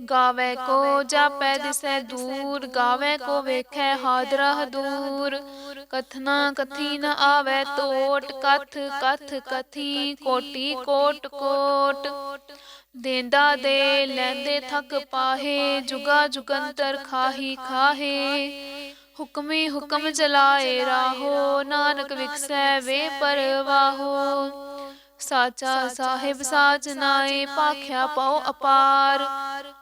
ਗਾਵੇ ਕੋ ਜਾਪੈ ਦਿਸੈ ਦੂਰ ਗਾਵੇ ਕੋ ਵੇਖੈ ਹਾਦਰਾ। ਦੂਰ ਕਥਨਾ ਕਥੀ ਨ ਆਵੇ ਤੋਟ ਕਥ ਕਥ ਕਥੀ ਕੋਟੀ ਕੋਟ ਕੋਟ ਦੇਂਦਾ ਦੇ ਲੈਂਦੇ ਥਕ ਪਾਹੇ ਜੁਗਾ ਜੁਗੰਤਰ ਖਾਹੀ ਖਾਹੇ ਹੁਕਮੀ ਹੁਕਮ ਚਲਾਏ ਰਾਹੋ ਨਾਨਕ ਵਿਖਸੈ ਵੇ ਪਰਵਾਹੋ। ਸਾਚਾ ਸਾਹਿਬ ਸਾਚ ਨਾਏ ਪਾਖਿਆ ਪਾਉ ਅਪਾਰ।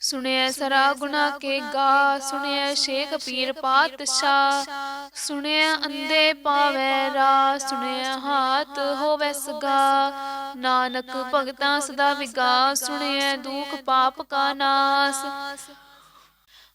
ਸੁਣਿਐ ਸਰਾ ਗੁਨਾ ਕੇ ਗਾ ਸੁਣਿਐ ਸ਼ੇਖ ਪੀਰ ਪਾਤਸ਼ਾਹ ਸੁਣਿਐ ਅੰਦੇ ਪਾਵੈ ਰਾ ਸੁਣਿਐ ਹਾਥ ਹੋਵੈ ਸਗਾ। ਨਾਨਕ ਭਗਤਾਂ ਸਦਾ ਵਿਗਾਸ ਸੁਣਿਐ ਦੁਖ ਪਾਪ ਕਾ ਨਾਸ।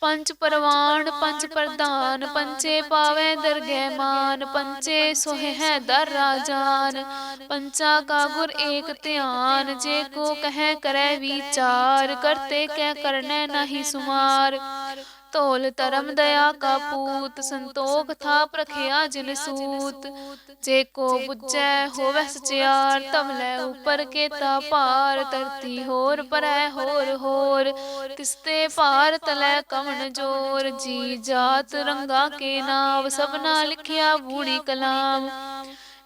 ਪੰਜ ਪਰਵਾਨ, ਪੰਜ ਪ੍ਰਧਾਨ ਪੰਚੇ ਪਾਵੇ ਦਰਗਹਿ ਮਾਨ ਪੰਚੇ ਸੋਹਿ ਹੈ ਦਰ ਰਾਜਾਨ। ਪੰਚਾ ਕਾ ਗੁਰ ਏਕ ਧਿਆਨ, ਜੇ ਕੋ ਕਹੈ ਕਰੈ ਵਿਚਾਰ, ਕਰਤੇ ਕੈ ਕਰਨੈ ਨਾਹੀ ਸੁਮਾਰ। ਤੋਲ ਧਰਮ ਦਇਆ ਕਾ ਪੂਤ ਸੰਤੋਖ ਥਾਪ ਰਖਿਆ ਜਿਨ ਸੂਤ। ਜੇ ਕੋ ਬੁੱਝੈ ਹੋਵੈ ਸਚਿਆਰ। ਤਮਲੇ ਉਪਰ ਕੇਤਾ ਭਾਰ ਧਰਤੀ ਹੋਰ ਪਰੈ ਹੋਰ ਹੋਰ ਤਿਸਤੇ ਭਾਰ ਤਲੈ ਕਵਣ ਜੋਰ। ਜੀ ਜਾਤ ਰੰਗਾ ਕੇ ਨਾਮ। ਸਭਨਾ ਲਿਖਿਆ ਬੂੜੀ ਕਲਾਮ।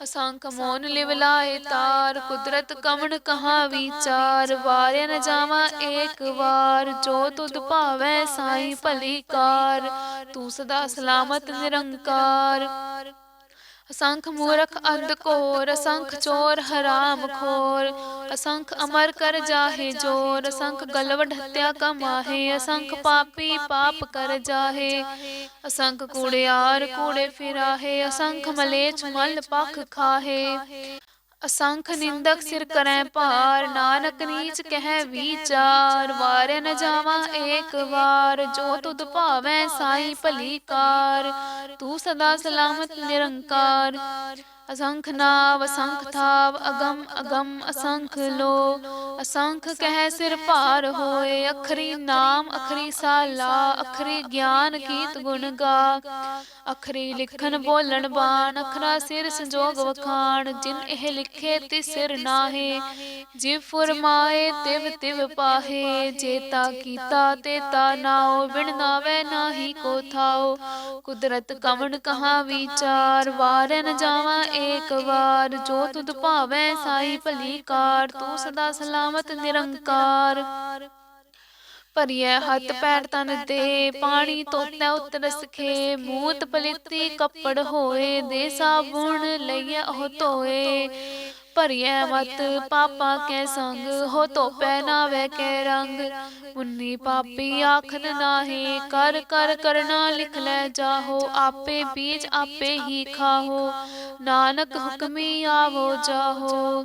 ਅਸੰਖ ਮੋਨ ਲਿਵ ਲਾਏ ਤਾਰ ਕੁਦਰਤ ਕਵਣ ਕਹਾ ਵਿਚਾਰ ਵਾਰਿਆ ਨ ਜਾਵਾਂ ਏਕ ਵਾਰ ਜੋ ਤੁਧ ਭਾਵੈ ਸਾਈ ਭਲੀ ਕਾਰ ਤੂੰ ਸਦਾ ਸਲਾਮਤ ਨਿਰੰਕਾਰ। ਅਸੰਖ ਮੂਰਖ ਅੰਧ ਕੋਰ ਅਸੰਖ ਚੋਰ ਹਰਾਮ ਖੋਰ ਅਸੰਖ ਅਮਰ ਕਰ ਜਾਹੇ ਜੋਰ ਅਸੰਖ ਗਲਵ ਢੱਤਿਆ ਕਮਾਹੇ ਅਸੰਖ ਪਾਪੀ ਪਾਪ ਕਰ ਜਾਹੇ ਅਸੰਖ ਕੂੜਿਆਰ ਕੂੜੇ ਫਿਰਾਹੇ ਅਸੰਖ ਮਲੇਛ ਮਲ ਪਖ ਖਾਹੇ ਅਸੰਖ ਨਿੰਦਕ ਸਿਰ ਕਰੈ ਭਾਰ ਨਾਨਕ ਨੀਚ ਕਹਿ ਵਿਚਾਰ ਵਾਰੇ ਨ ਜਾਵਾਂ ਏਕ ਵਾਰ ਜੋ ਤੁਧ ਭਾਵੈ ਸਾਈ ਭਲੀ ਕਾਰ ਤੂੰ ਸਦਾ ਸਲਾਮਤ ਨਿਰੰਕਾਰ। ਅਸੰਖ ਨਾਵ, ਅਸੰਖ ਥਾਵ, ਅਗਮ ਅਗਮ, ਅਸੰਖ ਲੋ। ਅਸੰਖ ਕਹਿ ਸਿਰ ਭਾਰ ਹੋਏ, ਅਖਰੀ ਨਾਮ, ਅਖਰੀ ਸਾਲਾ, ਅਖਰੀ ਗਿਆਨ ਕੀਤ ਗੁਣ ਗਾ। ਅਖਰੀ ਲਿਖਣ ਬੋਲਣ ਬਾਣ, ਅਖਰਾ ਸਿਰ ਸੰਜੋਗ ਵਖਾਣ, ਜਿਨ ਇਹ ਲਿਖੇ ਤੇ ਸਿਰ ਨਾਹੇ। ਜਿਵ ਫਰਮਾਏ ਤਿਵ ਤਿਵ ਪਾਹੇ। ਜੇਤਾ ਕੀਤਾ ਤੇ ਤਾ ਨਾਉ, ਬਿਨ ਨਾਵੇ ਨਾਹੀ ਕੋ ਥਾਉ। ਕੁਦਰਤ ਕਵਣ ਕਹਾ ਵਿਚਾਰ, ਵਾਰੇ ਨ ਜਾਵਾਂ ਏਕ ਵਾਰ ਜੋ ਤੁਧ ਭਾਵੈ ਸਾਈ ਭਲੀ ਕਾਰ, ਤੂੰ ਸਦਾ ਸਲਾਮਤ ਨਿਰੰਕਾਰ। ਭਰੀਐ ਹੱਥ ਪੈਰ ਤਨ ਦੇ, ਪਾਣੀ ਧੋਤੈ ਉਤਰ ਸਖੇ ਮੂਤ ਪਲਿੱਤੀ ਕੱਪੜ ਹੋਏ, ਦੇ ਸਾਬੁਣ ਲਈਐ ਉਹ ਧੋਏ। ਭਰੀਐ ਮਤ ਪਾਪਾ ਕੈ ਸੰਗ ਹੋ ਧੋਪੈ ਨਾਵੇ ਕੈ ਰੰਗ। ਮੁੰਨੀ ਪਾਪੀ ਆਖਨ ਨਾਹੀ ਕਰ ਕਰ ਕਰਨਾ ਲਿਖ ਲੈ ਜਾਹੋ ਆਪੇ ਬੀਜ ਆਪੇ ਹੀ ਖਾਹੋ। ਨਾਨਕ ਹੁਕਮੀ ਆਵੋ ਜਾਹੋ।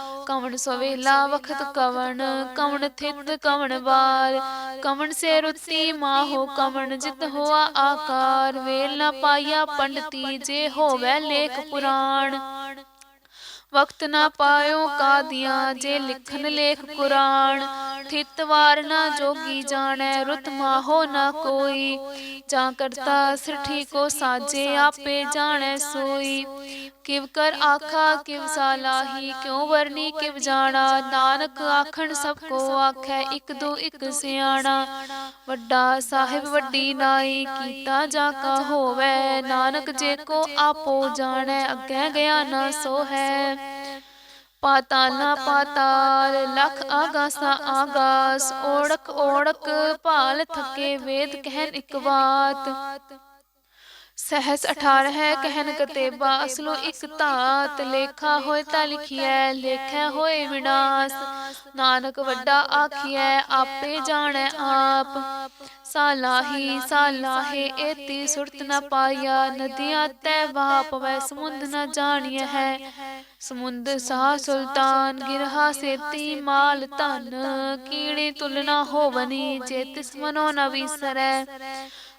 ਕਵਣ ਸਵੇਲਾ ਵਖਤ ਕਵਣ ਕਵਣ ਥਿਤ ਕਵਣ ਬਾਰ ਕਵਣ ਸੇ ਰੁੱਤੀ ਮਾਹੋ ਕਵਣ ਜਿਤ ਹੋਆ ਆਕਾਰ। ਵੇਲ ਨਾ ਪਾਇਆ ਪੰਡਤੀ ਜੇ ਹੋਵੇ ਲੇਖ ਪੁਰਾਣ। ਵਕਤ ਨਾ ਪਾਇਓ ਕਾਦੀਆਂ ਜੇ ਲਿਖਨ ਲੇਖ ਕੁਰਾਨ। ਥਿਤ ਵਾਰ ਨਾ ਜੋਗੀ ਜਾਣੈ ਰੁਤ ਮਾਹੋ ਨਾ ਕੋਈ। ਜਾਂ ਕਰਤਾ ਸਿਰਠੀ ਕੋ ਸਾਜੇ ਆਪੇ ਜਾਣੈ ਸੋਈ। ਕਿਵ ਕਰ ਆਖਾ ਕਿਵ ਸਾਲਾਹੀ ਕਿਉ ਵਰਨੀ ਕਿਵ ਜਾਣਾ? ਨਾਨਕ ਆਖਣ ਸਭ ਕੋ ਆਖੈ ਇਕ ਦੋ ਇਕ ਸਿਆਣਾ। ਵੱਡਾ ਸਾਹਿਬ ਵੱਡੀ ਨਾਈ ਕੀਤਾ ਜਾ ਕਾ ਹੋਵੇ। ਨਾਨਕ ਜੇ ਕੋ ਆਪੋ ਜਾਣੈ ਅੱਗੇ ਗਿਆ ਨਾ ਸੋ ਹੈ ਪਾਤਾਲਾ ਪਾਤਾਲ ਲਖ ਆਗਾਸਾ ਆਗਾਸ ਓੜਕ ਓੜਕ ਭਾਲ ਥਕੇ ਵੇਦ ਕਹਿਨ ਇਕ ਬਾਤ ਸਹਸ 18 ਹੈ ਕਹਿਨ ਕਤੇਬਾ, ਅਸਲੋ ਇਕ ਧਾਤ ਲੇਖਾ ਹੋਏ ਤਾਂ ਲਿਖਿਐ, ਲੇਖੈ ਹੋਏ ਵਿਨਾਸ਼। ਨਾਨਕ ਵੱਡਾ ਆਖਿਐ, ਆਪੇ ਜਾਣੈ ਆਪ। ਸਾਲਾਹੀ ਸਾਲਾਹੇ ਏਤੀ ਸੁਰਤ ਨ ਪਾਇਆ, ਨਦੀਆਂ ਤੈ ਵਾਹ ਪਵੈ ਸਮੁੰਦ ਨ ਜਾਣਿਆ ਹੈ। ਸਮੁੰਦ ਸਾਹ ਸੁਲਤਾਨ, ਗਿਰਹਾ ਸੇਤੀ ਮਾਲ ਧਨ, ਕੀੜੇ ਤੁਲਨਾ ਹੋਵਨੀ ਜੇ ਤਿਸ ਮਨੋ ਨ ਵਿਸਰੈ।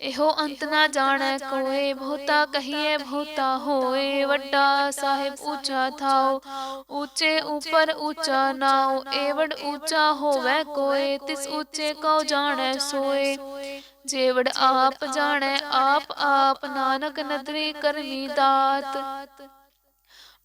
ਇਹੋ ਅੰਤ ਨਾ ਜਾਣੈ ਕੋਏ, ਬਹੁਤਾ ਕਹੀਏ, ਬਹੁਤਾ ਹੋਏ, ਵੱਡਾ ਸਾਹਿਬ ਉੱਚਾ ਥਾਓ ਉੱਚੇ ਉਪਰ ਉੱਚਾ ਨਾਉ, ਏਵੜ ਉੱਚਾ ਹੋਵੇ ਕੋਏ, ਤਿਸ ਉੱਚੇ ਕਉ ਜਾਣੈ ਸੋਏ। ਜੇਵੜ ਆਪ ਜਾਣੈ, ਆਪ ਆਪ ਨਾਨਕ ਨਦਰੀ ਕਰਮੀ ਦਾਤ।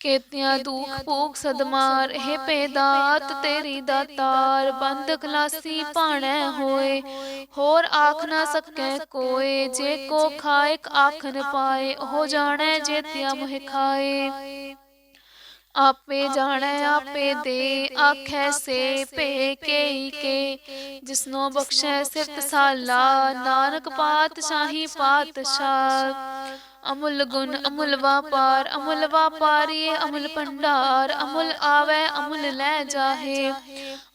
ਕੇਤਿਆਂ ਦੁਖ ਭੂਖ ਸਦਮਾਰ ਹੈ ਪੇਦਾਤ ਤੇਰੀ ਦਾਤਾਰ ਬੰਦ ਖਲਾਸੀ ਭਾਣੈ ਹੋਏ। ਹੋਰ ਆਖ ਨਾ ਸਕੈ ਕੋਏ ਜੇ ਕੋ ਖਾਇਕ ਆਖ ਨ ਪਾਏ ਉਹ ਜਾਣੈ ਜੇ ਤਿਆ ਮੋਹਿ ਖਾਏ ਆਪੇ ਜਾਣੈ ਆਪੇ ਦੇ ਆਖੈ ਸੇ ਭੇ ਕੇ ਕੇ ਜਿਸਨੋ ਬਖਸ਼ੈ ਸਿਰਤ ਸਾਲਾ ਨਾਨਕ ਪਾਤਸ਼ਾਹੀ। ਪਾਤਸ਼ਾਹ। ਅਮੁੱਲ ਗੁਣ ਅਮੁੱਲ ਵਾਪਾਰ ਅਮੁੱਲ ਵਾਪਾਰੀ ਅਮੁੱਲ ਭੰਡਾਰ ਅਮੁੱਲ ਆਵੇ ਅਮੁੱਲ ਲੈ ਜਾਹੇ।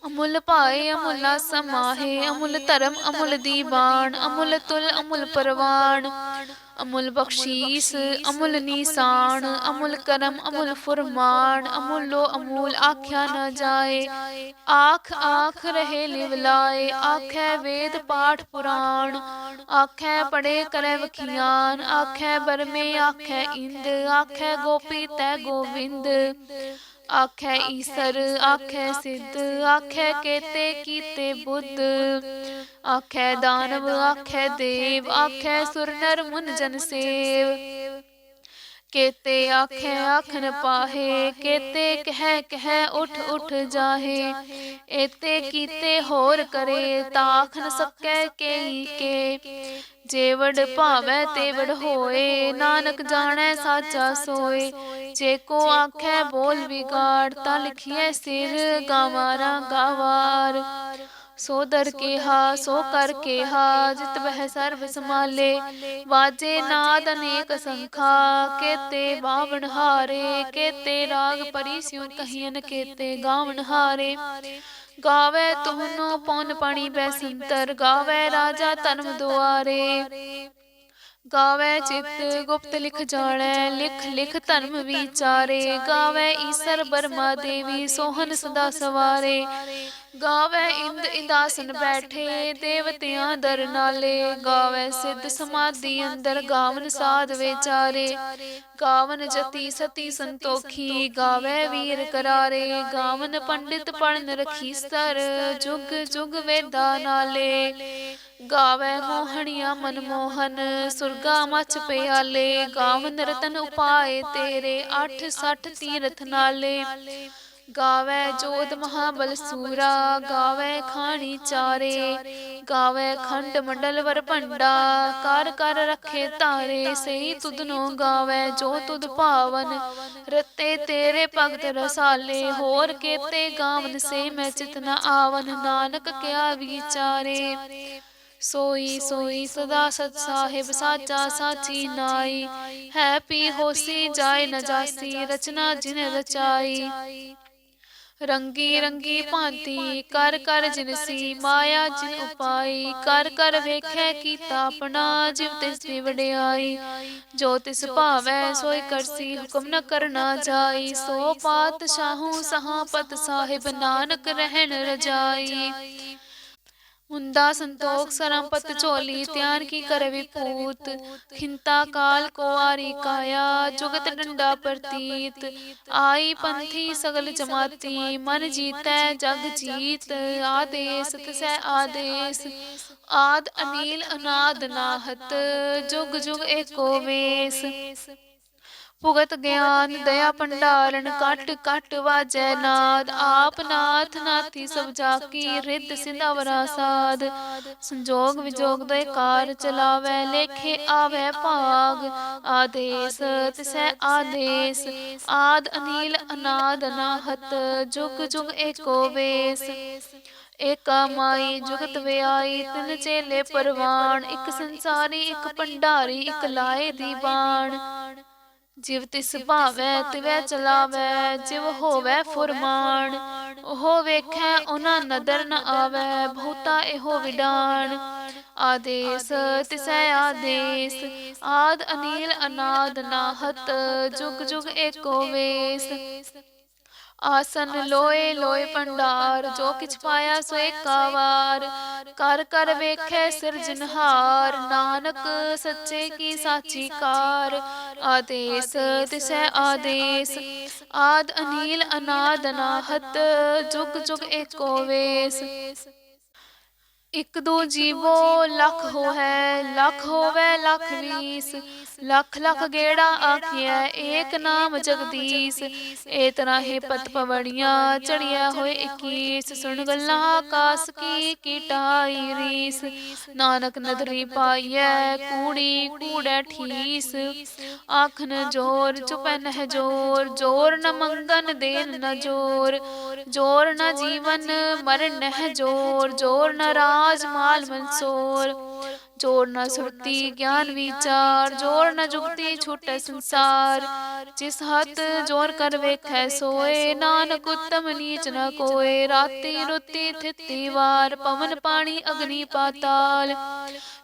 ਅਮੁੱਲ ਪਾਏ ਅਮੁੱਲਾ ਸਮਾਹੇ। ਅਮੁੱਲ ਧਰਮ ਅਮੁੱਲ ਦੀਵਾਨ। ਅਮੁੱਲ ਤੁਲ ਅਮੁੱਲ ਪਰਵਾਨ। ਅਮੁੱਲ ਬਖਸ਼ੀਸ ਅਮੁੱਲ ਨੀਸਾਨ ਅਮੁੱਲ ਕਰਮ ਅਮੁੱਲ ਫਰਮਾਨ ਅਮੁੱਲੋ ਅਮੂਲ ਆਖਿਆ ਨਾ ਜਾਏ। ਆਖ ਆਖ ਰਹੇ ਲਿਵ ਲਾਏ ਆਖੈ ਵੇਦ ਪਾਠ ਪੁਰਾਣ ਆਖੈ ਪੜੇ ਕਰੈ ਵਖਿਆਨ ਆਖੈ ਬਰਮੇ ਆਖੈ ਇੰਦ ਆਖੈ ਗੋਪੀ ਤੈ ਗੋਵਿੰਦ। ਆਖੈ ਈਸਰ ਆਖੈ ਸਿੱਧ ਆਖੈ ਕੇਤੇ ਕੀਤੇ ਬੁੱਧ ਆਖੈ ਦਾਨਵ ਆਖੈ ਦੇਵ ਆਖੈ ਸੁਰ ਨਰ ਮੁਨ ਜਨ ਸੇਵ। ਕੇਤੇ ਆਖੈ ਆਖਨ ਪਾਹੇ ਕੇਤੇ ਕਹਿ ਕਹਿ ਉਠ ਉਠ ਜਾਹੇ। ਏਤੇ ਕੀਤੇ ਹੋਰ ਕਰੇ ਤਾਖ ਨ ਸਕੈ ਕੇਈ ਕੇ ਜੇਵੜ ਭਾਵੈ ਤੇਵੜ ਹੋਏ ਨਾਨਕ ਜਾਣੈ ਸਾਚਾ ਸੋਏ। ਜੇ ਕੋ ਆਖੈ ਬੋਲ ਵਿਗਾੜ ਤਾਂ ਲਿਖੀਐ ਸਿਰ ਗਾਵਾਰਾ ਗਾਵਾਰ। ਸੋ ਦਰ ਕੇਹਾ ਸੋ ਕਰ ਕੇਹਾ ਜਿਤ ਬਹਿ ਸਰਬ ਸਮਾਲੇ ਵਾਜੇ ਨਾਦ ਅਨੇਕ ਸੰਖਾ ਕੇਤੇ ਬਾਵਣ ਹਾਰੇ ਕੇਤੇ ਰਾਗ ਪਰੀ ਸਿਉ ਕਹੀਨ ਕੇਤੇ ਗਾਵਣ ਹਾਰੇ। ਗਾਵੇ ਤੁਹਨੋ ਪੌਨ ਪਾਣੀ ਬੈ ਸੰਤਰ ਗਾਵੇ ਰਾਜਾ ਧਰਮ ਦੁਆਰੇ। ਗਾਵੇ ਚਿਤ ਗੁਪਤ ਲਿਖ ਜਾਣੈ ਲਿਖ ਲਿਖ ਧਰਮ ਵਿਚਾਰੇ। ਗਾਵੇ ਈਸਰ ਬਰਮਾ ਦੇਵੀ ਸੋਹਨ ਸਦਾ ਸਵਾਰੇ। ਗਾਵੇ ਇੰਦ ਇੰਦਾਸਨ ਬੈਠੇ ਦੇਵਤਿਆਂ ਦਰ ਨਾਲੇ। ਗਾਵੇ ਸਿੱਧ ਸਮਾਧੀ ਅੰਦਰ ਗਾਵਨ ਸਾਧ ਵਿਚਾਰੇ। ਗਾਵਨ ਜਤੀ ਸਤੀ ਸੰਤੋਖੀ। ਗਾਵੇ ਵੀਰ ਕਰਾਰੇ। ਗਾਵਨ ਪੰਡਿਤ ਪੜਨ ਰਖੀ ਸਰ। ਜੁਗ ਜੁਗ ਵੇਦਾ ਨਾਲੇ। ਗਾਵੇ ਮੋਹਣੀਆ ਮਨਮੋਹਨ ਸੁਰਗਾ ਮਚ ਪਿਆਲੇ ਗਾਵਨ ਰਤਨ ਉਪਾਏ ਤੇਰੇ 8 60 ਤੀਰਥ ਨਾਲੇ। ਗਾਵੇ ਜੋਤ ਮਹਾਬਲ ਸੂਰਾ ਗਾਵੇ ਖਾਣੀ ਚਾਰੇ। ਗਾਵੇ ਖੰਡ ਮੰਡਲ ਵਰ ਭੰਡਾ ਕਰ ਕਰ ਰੱਖੇ ਤਾਰੇ। ਸਹੀ ਤੁਧਨੋ ਗਾਵੇ ਜੋ ਤੁਧ ਭਾਵਨ। ਰਤੇ ਤੇਰੇ ਭਗਤ ਰਸਾਲੇ ਹੋਰ ਕੇਤੇ ਗਾਵਨ ਸੇ ਮੈਂ ਚਿਤ ਨ ਆਵਨ। ਨਾਨਕ ਕਿਆ ਵਿਚਾਰੇ। ਸੋਈ ਸੋਈ ਸਦਾ ਸਤ ਸਾਹਿਬ, ਸਾਚਾ ਸਾਚੀ ਨਾਈ। ਹੈ ਪੀ ਹੋਸੀ ਜਾਏ ਨ ਜਾਸੀ, ਰਚਨਾ ਜਿਨ ਰਚਾਈ। ਰੰਗੀ ਰੰਗੀ ਭਾਂਤੀ, ਕਰ ਕਰ ਜਿਨਸੀ ਮਾਇਆ ਜਿਨ ਉਪਾਈ। ਕਰ ਕਰ ਵੇਖੈ ਕੀਤਾ ਆਪਣਾ, ਜਿਵ ਤਿਸ ਦੀ ਵਡਿਆਈ ਜੋ ਤਿਸ ਭਾਵੈ ਸੋਈ ਕਰਸੀ, ਹੁਕਮ ਨ ਕਰਨਾ ਜਾਈ। ਸੋ ਪਾਤ ਸ਼ਾਹੂ ਸਹਾਪਤ ਸਾਹਿਬ, ਨਾਨਕ ਰਹਿਣ ਰਜਾਈ। ਮੁੰਦਾ ਸੰਤੋਖ ਸਰੰਪਤ ਝੋਲੀ, ਧਿਆਨ ਕੀ ਕਰ ਵਿਪੂਤ ਖਿੰਤਾ ਕਾਲ ਕੋ ਆਰੀ ਕਾਇਆ, ਜੁਗਤ ਡੰਡਾ ਪ੍ਰਤੀਤ, ਆਈ ਪੰਥੀ ਸਗਲ ਜਮਾਤੀ, ਮਨ ਜੀਤੈ ਜਗ ਜੀਤ, ਆਦੇਸ ਤਿਸੈ ਆਦੇਸ, ਆਦ ਅਨੀਲ ਅਨਾਦ ਨਾਹਤ, ਜੁਗ ਜੁਗ ਏਕੋ ਵੇਸ। ਭੁਗਤ ਗਿਆਨ ਦਇਆ ਭੰਡਾਰਨ ਕਟ ਕਟ ਵਾਜੈ ਨਾਦ। ਆਪ ਨਾਥ ਨਾਥੀ ਸਭ ਜਾਕੀ ਰਿੱਧ ਸਿੰਧਾਵਰਾ ਸਾਧ। ਸੰਜੋਗ ਵਿਜੋਗ ਦੇ ਕਾਰ ਚਲਾਵੈ ਲੇਖੇ ਆਵੈ ਭਾਗ। ਆਦੇਸ ਤਿਸੈ ਆਦੇਸ। ਆਦ ਅਨੀਲ ਅਨਾਦ ਅਨਾਹਤ। ਜੁਗ ਜੁਗ ਏਕੋ ਵੇਸ। ਏਕਾ ਮਾਈ ਜੁਗਤ ਵਿਆਈ ਤਿਨ ਚੇਲੇ ਪਰਵਾਨ। ਇੱਕ ਸੰਸਾਰੀ ਇੱਕ ਭੰਡਾਰੀ ਇੱਕ ਲਾਏ ਦੀ ਬਾਣ। ਜਿਵ ਤਿਸ ਭਾਵੈ ਤਿਵੈ ਚਲਾਵੈ ਜਿਵ ਹੋਵੈ ਫੁਰਮਾਨ ਉਹ ਵੇਖੈ ਉਹਨਾਂ ਨਦਰ ਨ ਆਵੈ ਬਹੁਤਾ ਇਹੋ ਵਿਡਾਨ ਆਦੇਸ ਤਿਸੈ ਆਦੇਸ ਆਦ ਅਨੀਲ ਅਨਾਦ ਨਾਹਤ ਜੁਗ ਜੁਗ ਏਕੋ ਵੇਸ। ਆਸਨ ਲੋਏ ਲੋਏ ਭੰਡਾਰ ਜੋ ਕਿਛ ਪਾਇਆ ਸੋ ਏਕਾ ਵਾਰ ਕਰ ਕਰ ਵੇਖੈ ਸਿਰਜਨਹਾਰ ਨਾਨਕ ਸੱਚੇ ਕੀ ਸਾਚੀ ਕਾਰ। ਆਦੇਸ ਤਿਸੈ ਆਦੇਸ। ਆਦ ਅਨੀਲ ਅਨਾਦ ਅਨਾਹਤ। ਜੁਗ ਜੁਗ ਏਕੋ ਵੇਸ। ਇਕ ਦੋ ਜੀਵੋ ਲੱਖ ਹੋਐ ਲੱਖ ਹੋਵੇ ਲੱਖ ਵੀਸ ਲੱਖ ਲੱਖ ਗੇੜਾ ਆਖਿਐ ਏਕ ਨਾਮ ਜਗਦੀਸ਼। ਏ ਤਰ੍ਹਾਂ ਹੈ ਪਤ ਪਵੜੀਆਂ ਚੜਿਆ ਹੋਏ 21 ਸੁਣ ਗੱਲਾਂ ਆਕਾਸ ਕੀ ਕੀਟਾਈ ਰੀਸ। ਨਾਨਕ ਨਦਰੀ ਪਾਈਐ ਕੂੜੀ ਕੂੜੈ ਠੀਸ ਆਖਨ ਜੋਰ ਚੁਪੈ ਨਹਿ ਜੋਰ ਜੋਰ ਨ ਮੰਗਨ ਦੇਨ ਨ ਜੋਰ। ਜੋਰ। ਨ ਜੀਵਨ ਮਰਨ ਨਹਿ ਜੋਰ ਜੋਰ ਨ ਰਾਜ ਮਾਲ ਮਨਸੋਰ ਜੋਰ ਨ ਸੁਰਤੀ ਗਿਆਨ ਵਿਚਾਰ ਜੋਰ ਨ ਜੁਗਤੀ ਛੁਟੈ ਸੰਸਾਰ ਜਿਸ ਹੱਥ ਜੋਰ ਕਰ ਵੇਖੈ ਸੋਏ ਨਾਨਕ ਉਤਮ ਨੀਚ ਨ ਕੋਏ ਰਾਤੀ ਰੁੱਤੀ ਥਿੱਤੀ ਵਾਰ ਪਵਨ ਪਾਣੀ ਅਗਨੀ ਪਾਤਾਲ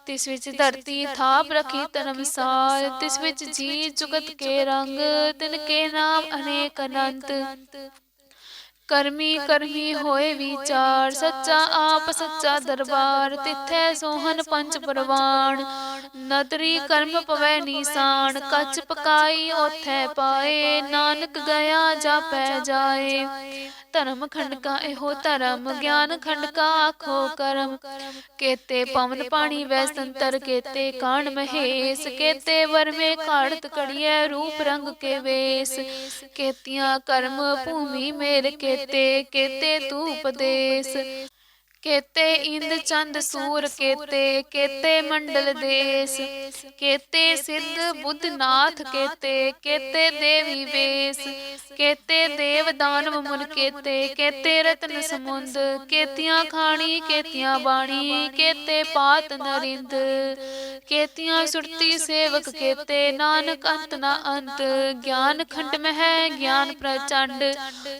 ਤਿਸ ਵਿੱਚ ਧਰਤੀ ਥਾਪ ਰਖੀ ਧਰਮਸਾਲ ਤਿਸ ਵਿੱਚ ਜੀ ਜੁਗਤ ਕੇ ਰੰਗ ਤਿਨ ਕੇ ਨਾਮ ਅਨੇਕ ਅਨੰਤ। ਕਰਮੀ ਕਰਮੀ ਹੋਏ ਵਿਚਾਰ, ਸੱਚਾ ਆਪ, ਸੱਚਾ ਦਰਬਾਰ, ਤਿੱਥੈ ਸੋਹਨ ਪੰਜ ਪਰਵਾਨ ਨਦਰੀ ਕਰਮ ਪਵੈ ਨੀਸਾਨ, ਕੱਚ ਪਕਾਈ ਉਥੈ ਪਾਏ, ਨਾਨਕ ਗਿਆ ਜਾਪੈ ਜਾਏ। ਧਰਮ ਖੰਡਕਾ ਇਹੋ ਧਰਮ, ਗਿਆਨ ਖੰਡਕਾ ਆਖੋ ਕਰਮ। ਕੇਤੇ ਪਵਨ ਪਾਣੀ ਵੈ ਸੰਤਰ, ਕੇਤੇ ਕਾਣ ਮਹੇਸ, ਕੇਤੇ ਵਰਮੇ ਘਾੜਤ ਕੜੀਐ, ਰੂਪ ਰੰਗ ਕੇ ਵੇਸ। ਕੇਤੀਆਂ ਕਰਮ ਭੂਮੀ ਮੇਰ ਤੇ ਕੇਤੇ ਤੂੰ ਉਪਦੇਸ ਕੇਤੇ ਇੰਦ ਚੰਦ ਸੂਰ ਕੇਤੇ ਕੇਤੇ ਮੰਡਲ ਦੇਸ। ਕੇਤੇ ਸਿੱਧ ਬੁੱਧ ਨਾਥ ਕੇਤੇ ਕੇਤੇ ਦੇਵੀ ਵੇਸ। ਕੇਤੇ ਦੇਵ ਦਾਨਵ ਮੁਨ ਕੇਤੇ ਕੇਤੇ ਰਤਨ ਸਮੁੰਦ। ਕੇਤੀਆਂ ਖਾਣੀ ਕੇਤੀਆਂ ਬਾਣੀ ਕੇਤੇ ਪਾਤ ਨਰਿੰਦ। ਕੇਤੀਆਂ ਸੁਰਤੀ ਸੇਵਕ ਕੇਤੇ ਨਾਨਕ ਅੰਤ ਨਾ ਅੰਤ ਗਿਆਨ ਖੰਡ ਮਹਿ ਗਿਆਨ ਪ੍ਰਚੰਡ।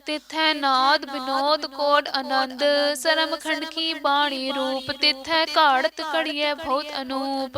ਤਿਥੈ ਨਾਦ ਬਿਨੋਦ ਕੋਡ ਆਨੰਦ। ਸਰਮ ਖੰਡ ਕੀ ਬਾਣੀ ਰੂਪ ਤਿਥੈ ਘਾੜਤ ਕੜੀਐ ਬਹੁਤ ਅਨੂਪ।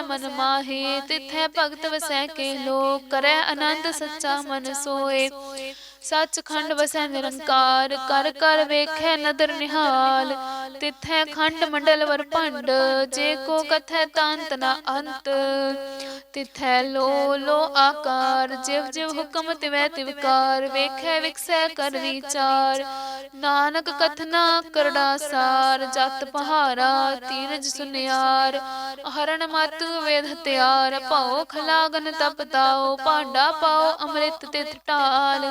ਮਨ ਮਾਹੇ ਤਿਥੈ ਭਗਤ ਵਸੈ ਕੇ ਲੋਕ ਕਰੈ ਆਨੰਦ ਸੱਚਾ ਮਨ ਸੋਏ। ਸੱਚਖੰਡ ਵਸੈ ਨਿਰੰਕਾਰ ਕਰ ਕਰ ਵੇਖੈ ਨਦਰ ਨਿਹਾਲ। ਤਿਥੈ ਖੰਡ ਮੰਡਲ ਵਰ ਭੰਡ। ਜੇ ਕੋ ਕਥੈ ਤੰਤ ਨ ਅੰਤ। ਤਿਥੈ ਲੋ ਲੋ ਆਕਾਰ। ਜਿਵ ਜਿਵ ਹੁਕਮ ਤਿਵੈ ਤਿਵਕਾਰ। ਵੇਖੈ ਵਿਕਸੈ ਕਰ ਵਿਚਾਰ। ਨਾਨਕ ਕਥਨਾ ਕਰੜਾ ਸਾਰ। ਜਤ ਪਹਾਰਾ ਤੀਰਜ ਸੁਨਿਆਰ। ਹਰਣ ਮਤ ਵੇਦ ਹਤਿਆਰ ਭਉ ਖਲਾਗਨ ਤਪ ਤਾਓ ਭਾਂਡਾ ਪਾਓ ਅੰਮ੍ਰਿਤ ਤਿਤ ਢਾਲ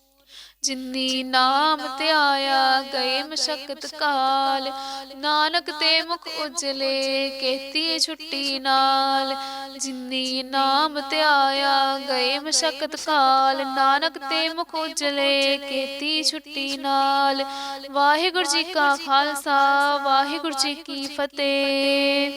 ਜਿਨੀ ਨਾਮ ਧਿਆਇਆ ਗਏ ਮਸ਼ਕਤ ਕਾਲ। ਨਾਨਕ ਤੇ ਮੁਖ ਉਜਲੇ ਕੀਤੀ ਛੁੱਟੀ ਨਾਲ। ਜਿਨੀ ਨਾਮ ਧਿਆਇਆ ਗਏ ਮਸ਼ਕਤ ਕਾਲ। ਨਾਨਕ ਤੇ ਮੁਖ ਉਜਲੇ ਕੀਤੀ ਛੁੱਟੀ ਨਾਲ। ਵਾਹਿਗੁਰੂ ਜੀ ਕਾ ਖਾਲਸਾ, ਵਾਹਿਗੁਰੂ ਜੀ ਕੀ ਫਤਿਹ।